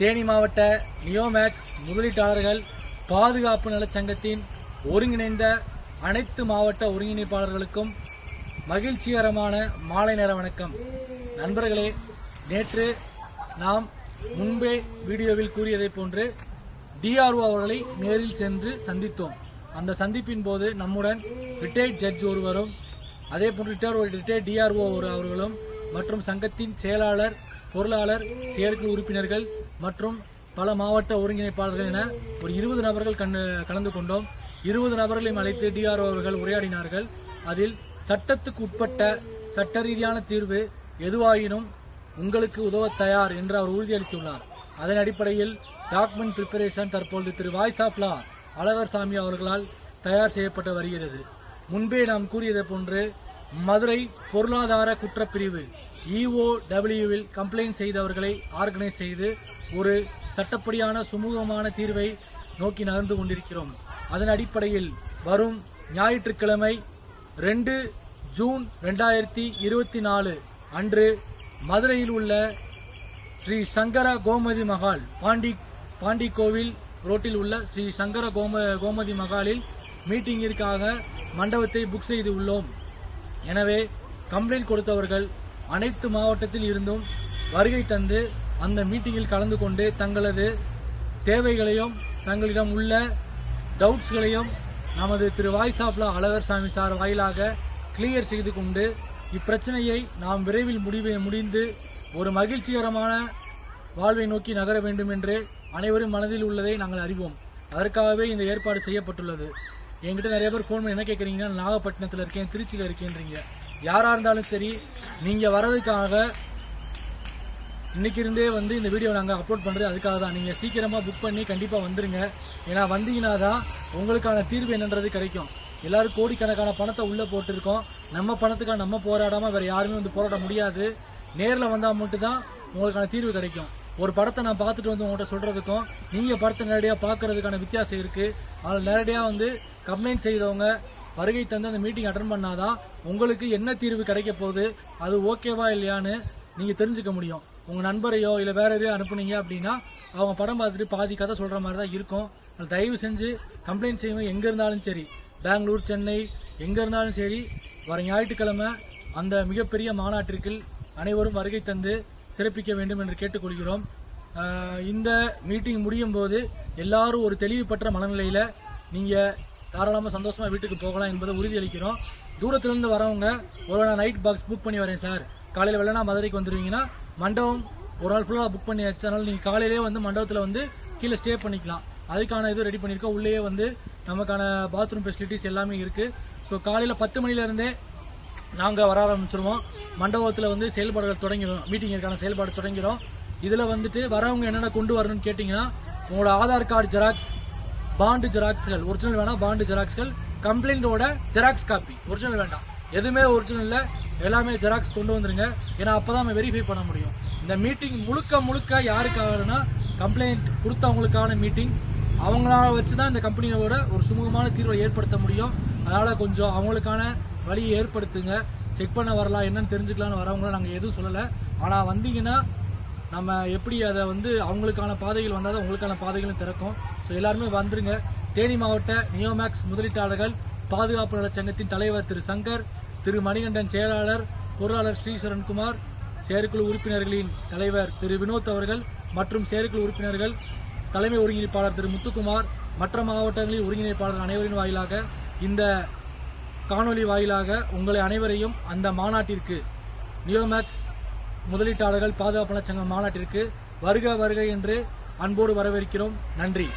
தேனி மாவட்ட நியோமேக்ஸ் முதலீட்டாளர்கள் பாதுகாப்பு நலச்சங்கத்தின் ஒருங்கிணைந்த அனைத்து மாவட்ட ஒருங்கிணைப்பாளர்களுக்கும் மகிழ்ச்சிகரமான மாலை நேர வணக்கம். நண்பர்களே நேற்று நாம் முன்பே வீடியோவில் கூறியதைப் போன்று டிஆர்ஓ அவர்களை நேரில் சென்று சந்தித்தோம். அந்த சந்திப்பின் போது நம்முடன் ரிட்டையர்ட் ஜட்ஜ் ஒருவரும் அதே போன்று ரிட்டையர்ட் டிஆர்ஓ அவர்களும் மற்றும் சங்கத்தின் செயலாளர் பொருளாளர் செயற்குழு உறுப்பினர்கள் மற்றும் பல மாவட்ட ஒருங்கிணைப்பாளர்கள் என ஒரு இருபது நபர்கள் கலந்து கொண்டோம். இருபது நபர்களையும் அழைத்து டிஆர்ஓ அவர்கள் உரையாடினார்கள். அதில் சட்டத்துக்கு உட்பட்ட சட்ட ரீதியான தீர்வு எதுவாயினும் உங்களுக்கு உதவ தயார் என்று அவர் உறுதியளித்துள்ளார். அதன் அடிப்படையில் டாக்குமெண்ட் பிரிப்பரேஷன் தற்பொழுது Thiru voice of law Alagarsamy அவர்களால் தயார் செய்யப்பட்டு வருகிறது. முன்பே நாம் கூறியதை போன்று மதுரை பொருளாதார குற்றப்பிரிவு இஓ டபிள்யூவில் கம்ப்ளைண்ட் செய்தவர்களை ஆர்கனைஸ் செய்து ஒரு சட்டப்படியான சுமூகமான தீர்வை நோக்கி நகர்ந்து கொண்டிருக்கிறோம். அதன் அடிப்படையில் வரும் ஞாயிற்றுக்கிழமை ரெண்டு ஜூன் ரெண்டாயிரத்தி இருபத்தி நாலு அன்று மதுரையில் உள்ள ஸ்ரீ சங்கர கோமதி மகால் பாண்டி பாண்டி கோவில் ரோட்டில் உள்ள ஸ்ரீ சங்கர கோம கோமதி மகாலில் மீட்டிங்கிற்காக மண்டபத்தை புக் செய்து உள்ளோம். எனவே கம்ப்ளைண்ட் கொடுத்தவர்கள் அனைத்து மாவட்டத்தில் இருந்தும் வருகை தந்து அந்த மீட்டிங்கில் கலந்து கொண்டு தங்களது தேவைகளையும் தங்களிடம் உள்ள டவுட்ஸ்களையும் நமது Thiru voice of law Alagarsamy sir வாயிலாக கிளியர் செய்து கொண்டு இப்பிரச்சனையை நாம் விரைவில் முடிவை முடிந்து ஒரு மகிழ்ச்சிகரமான வாழ்வை நோக்கி நகர வேண்டும் என்று அனைவரும் மனதில் உள்ளதை நாங்கள் அறிவோம். அதற்காகவே இந்த ஏற்பாடு செய்யப்பட்டுள்ளது. என்கிட்ட நிறைய பேர் ஃபோன் பண்ணி என்ன கேட்குறீங்கன்னா நாகப்பட்டினத்தில் இருக்கேன் திருச்சியில் இருக்கேன்றீங்க. யாராக இருந்தாலும் சரி நீங்கள் வர்றதுக்காக இன்னைக்கு இருந்தே வந்து இந்த வீடியோ நாங்கள் அப்லோட் பண்ணுறது அதுக்காக தான். நீங்கள் சீக்கிரமாக புக் பண்ணி கண்டிப்பாக வந்துருங்க. ஏன்னா வந்தீங்கன்னா தான் உங்களுக்கான தீர்வு என்னன்றது கிடைக்கும். எல்லாரும் கோடிக்கணக்கான பணத்தை உள்ளே போட்டிருக்கோம். நம்ம பணத்துக்காக நம்ம போராடாமல் வேறு யாருமே வந்து போராட முடியாது. நேரில் வந்தால் மட்டும் தான் உங்களுக்கான தீர்வு கிடைக்கும். ஒரு படத்தை நான் பார்த்துட்டு வந்து உங்கள்கிட்ட சொல்கிறதுக்கும் நீங்கள் படத்தை நேரடியாக பார்க்கறதுக்கான வித்தியாசம் இருக்குது அதில் நேரடியாக வந்து கம்ப்ளைண்ட் செய்தவங்க வருகை தந்து அந்த மீட்டிங் அட்டன் பண்ணாதான் உங்களுக்கு என்ன தீர்வு கிடைக்க போகுது அது ஓகேவா இல்லையான்னு நீங்கள் தெரிஞ்சுக்க முடியும். உங்க நண்பரையோ இல்ல வேற எதையோ அனுப்புனீங்க அப்படின்னா அவங்க படம் பார்த்துட்டு பாதி கதை சொல்ற மாதிரி தான் இருக்கும் தயவு செஞ்சு கம்ப்ளைண்ட் செய்யணும் எங்க இருந்தாலும் சரி. பெங்களூர் சென்னை எங்க இருந்தாலும் சரி வர ஞாயிற்றுக்கிழமை அந்த மிகப்பெரிய மாநாட்டிற்கு அனைவரும் வருகை தந்து சிறப்பிக்க வேண்டும் என்று கேட்டுக்கொள்கிறோம். இந்த மீட்டிங் முடியும் போது எல்லாரும் ஒரு தெளிவு பெற்ற மனநிலையில நீங்க தாராளமாக சந்தோஷமா வீட்டுக்கு போகலாம் என்பதை உறுதியளிக்கிறோம். அளிக்கிறோம் இருந்து வரவங்க ஒரு நைட் பாக்ஸ் புக் பண்ணி வரேன் சார். காலையில் வெள்ளனா மதுரைக்கு வந்துருவீங்கன்னா மண்டபம் ஒரு ஆள் ஃபுல்லாக புக் பண்ணியாச்சு. அதனால நீங்கள் காலையிலேயே வந்து மண்டபத்தில் வந்து கீழே ஸ்டே பண்ணிக்கலாம். அதுக்கான இது ரெடி பண்ணியிருக்கோம். உள்ளேயே வந்து நமக்கான பாத்ரூம் ஃபெசிலிட்டிஸ் எல்லாமே இருக்குது ஸோ காலையில் பத்து மணிலேருந்தே நாங்கள் வர ஆரம்பிச்சிருவோம். மண்டபத்தில் வந்து செயல்பாடுகள் தொடங்கிடும். மீட்டிங்கிற்கான செயல்பாடு தொடங்கிடும். இதில் வந்துட்டு வரவங்க என்னென்ன கொண்டு வரணும்னு கேட்டிங்கன்னா உங்களோட ஆதார் கார்டு ஜெராக்ஸ் பாண்டு ஜெராக்ஸ்கள் ஒரிஜினல் வேணாம் பாண்டு ஜெராக்ஸ்கள் கம்ப்ளைண்டோட ஜெராக்ஸ் காப்பி ஒரிஜினல் வேண்டாம். எதுவுமே ஒரிஜினல் இல்லை. எல்லாமே ஜெராக்ஸ் கொண்டு வந்துருங்க. ஏன்னா அப்பதான் நம்ம வெரிஃபை பண்ண முடியும். இந்த மீட்டிங் முழுக்க முழுக்க யாருக்காகனா கம்ப்ளைண்ட் கொடுத்தவங்களுக்கான மீட்டிங் அவங்களால வச்சு தான் இந்த கம்பெனியோட ஒரு சுமூகமான தீர்வை ஏற்படுத்த முடியும். அதனால் கொஞ்சம் அவங்களுக்கான வழியை ஏற்படுத்துங்க. செக் பண்ண வரலாம். என்னன்னு தெரிஞ்சுக்கலாம்னு வரவங்கள நாங்கள் எதுவும் சொல்லலை. ஆனால் வந்தீங்கன்னா நம்ம எப்படி அதை வந்து அவங்களுக்கான பாதைகள் வந்தால் தான் உங்களுக்கான பாதைகளும் திறக்கும். ஸோ எல்லாருமே வந்துருங்க. தேனி மாவட்ட நியோமேக்ஸ் முதலீட்டாளர்கள் பாதுகாப்பு சங்கத்தின் தலைவர் திரு சங்கர் திரு மணிகண்டன் செயலாளர் பொருளாளர் ஸ்ரீசரன்குமார் செயற்குழு உறுப்பினர்களின் தலைவர் திரு வினோத் அவர்கள் மற்றும் செயற்குழு உறுப்பினர்கள் தலைமை ஒருங்கிணைப்பாளர் திரு முத்துக்குமார் மற்ற மாவட்டங்களில் ஒருங்கிணைப்பாளர் அனைவரின் வாயிலாக இந்த காணொலி வாயிலாக உங்களை அனைவரையும் அந்த மாநாட்டிற்கு நியோமேக்ஸ் முதலீட்டாளர்கள் பாதுகாப்பு நலச் சங்க மாநாட்டிற்கு வருக வருக என்று அன்போடு வரவேற்கிறோம். நன்றி.